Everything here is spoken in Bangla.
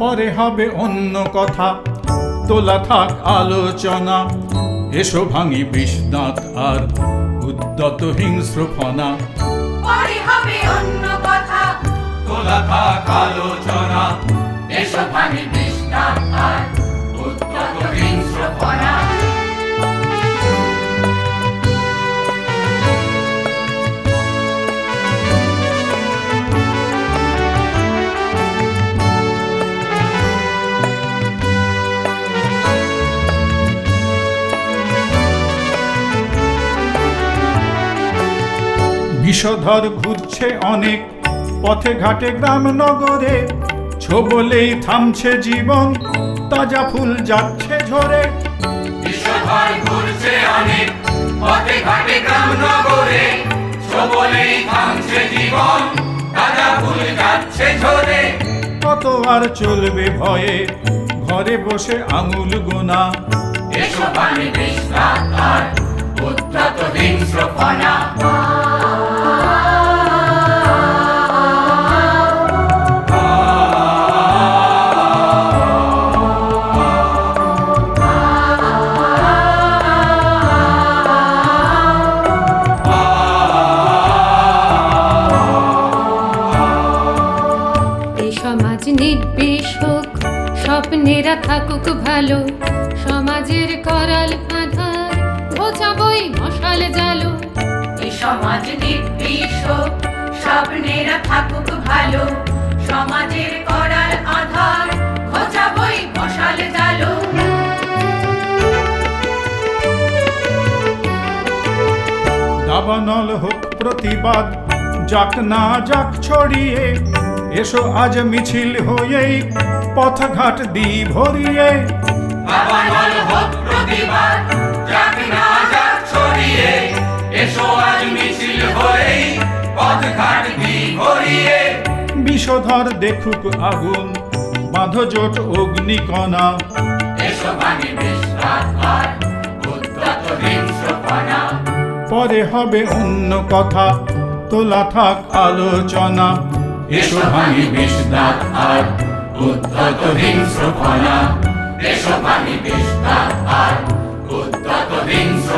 পরে হবে অন্য কথা। তোলা থাক আলোচনা এসো ভাঙি বিষদাঁত আর উদ্যত হিংস্র ফনা পরে হবে অন্য কথা। তোলা থাক আলোচনা এসব ভাঙি বিষধর ঘুরছে অনেক। পথে ঘাটে গ্রাম নগরে ছোবলেই থামছে জীবন তাজা ফুল যাচ্ছে ঝরে। বিশ্বধর ঘুরছে অনেক পথে ঘাটে গ্রাম নগরে সবলেই থামছে জীবন তাজা ফুল যাচ্ছে ঝরে। কত আর চলবে ভয়ে ঘরে বসে আঙুল গোনা। আর উত্তত হিংস্র ফনা। নির্বিষ হোক স্বপ্নেরা থাকুক ভালো সমাজের করাল আধার ঘোচাবই মশাল জালো। সমাজ নির্বিষ হোক, স্বপ্নেরা থাকুক ভালো সমাজের করার আধার খোঁজাবই মশাল জালো। দাবানল হোক প্রতিবাদ যাক না যাক ছড়িয়ে এসো আজ মিছিল হয়েই পথঘাট দি ভরিয়ে এসো আজ মিছিল হয়েই দি ভরিয়ে বিষধর দেখুক আগুন অগ্নিকণা। উদ্যত হিংস্র ফনা পরে হবে অন্য কথা তোলা থাক আলোচনা। এসো ভাঙি বিস্তার আর উদ্ধত হিংস্র ফলা এসো ভাঙি ভাঙি বিস্তার আর উদ্যত হিংস্র